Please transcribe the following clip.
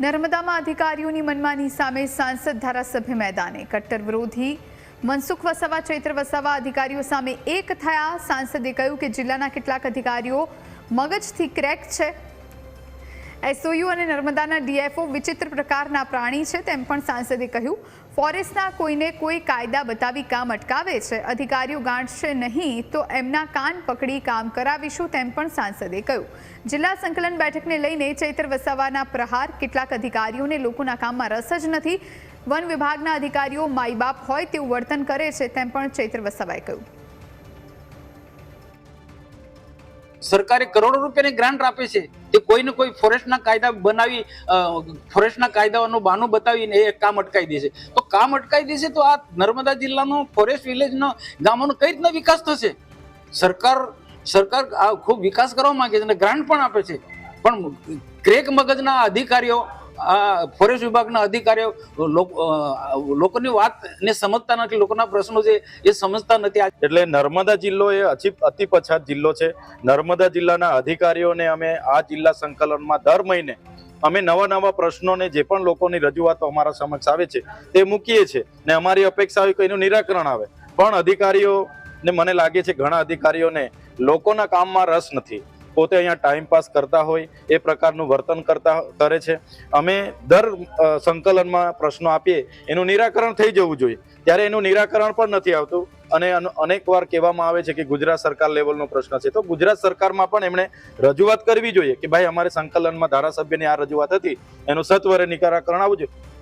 નર્મદામાં અધિકારીઓની મનમાની સામે સાંસદ ધારાસભ્ય મેદાને કટ્ટર વિરોધી. મનસુખ વસાવા, ચૈત્ર વસાવા અધિકારીઓ સામે એક થયા. સાંસદે કહ્યું કે જિલ્લાના કેટલાક અધિકારીઓ મગજથી ક્રેક છે. એસઓયુ અને નર્મદાના ડીએફઓ વિચિત્ર પ્રકારના પ્રાણી છે તેમ પણ સાંસદે કહ્યું. ફોરેસ્ટના કોઈને કોઈ કાયદા બતાવી કામ અટકાવે છે. અધિકારીઓ ગાંઠશે નહીં તો એમના કાન પકડી કામ કરાવીશું તેમ પણ સાંસદે કહ્યું. જિલ્લા સંકલન બેઠકને લઈને ચૈત્ર વસાવાના પ્રહાર કેટલાક અધિકારીઓને લોકોના કામમાં રસ જ નથી. વન વિભાગના અધિકારીઓ માઈ બાપ હોય તેવું વર્તન કરે છે તેમ પણ ચૈત્ર વસાવાએ કહ્યું. સરકારે કરોડો રૂપિયાની ગ્રાન્ટ આપે છે તે કોઈને કોઈ ફોરેસ્ટના કાયદા બનાવી ફોરેસ્ટના કાયદાઓનું બહાનું બતાવીને એ કામ અટકાવી દેશે તો કામ અટકાવી દેશે તો આ નર્મદા જિલ્લાનો ફોરેસ્ટ વિલેજનો ગામોનો કઈ રીતના વિકાસ થશે? સરકાર સરકાર આ ખૂબ વિકાસ કરવા માંગે છે અને ગ્રાન્ટ પણ આપે છે. પણ ક્રેક મગજના અધિકારીઓ આ ફોરેસ્ટ વિભાગના અધિકારીઓ લોકોની વાતને સમજતા નથી, લોકોના પ્રશ્નો છે એ સમજતા નથી. એટલે નર્મદા જિલ્લો એ અતિ પછાત જિલ્લો છે. નર્મદા જિલ્લાના અધિકારીઓને અમે આ જિલ્લા સંકલનમાં દર મહિને અમે નવા નવા પ્રશ્નોને જે પણ લોકોની રજૂઆતો અમારા સમક્ષ આવે છે તે મૂકીએ છીએ ને અમારી અપેક્ષા હોય કે એનું નિરાકરણ આવે. પણ અધિકારીઓને મને લાગે છે ઘણા અધિકારીઓને લોકોના કામમાં રસ નથી. પોતે અહીંયા ટાઈમ પાસ કરતા હોય, એ પ્રકારનું વર્તન કરતા કરે છે. અમે દર સંકલનમાં પ્રશ્નો આપીએ, એનું નિરાકરણ થઈ જવું જોઈએ. ત્યારે એનું નિરાકરણ પણ નથી આવતું. અને અન- અનેક વાર કહેવામાં આવે છે કે ગુજરાત સરકાર લેવલનો પ્રશ્ન છે. તો ગુજરાત સરકારમાં પણ એમણે રજૂઆત કરવી જોઈએ કે ભાઈ અમારે સંકલનમાં ધારાસભ્યની આ રજૂઆત હતી. એનું સત્વરે નિરાકરણ આવવું જોઈએ.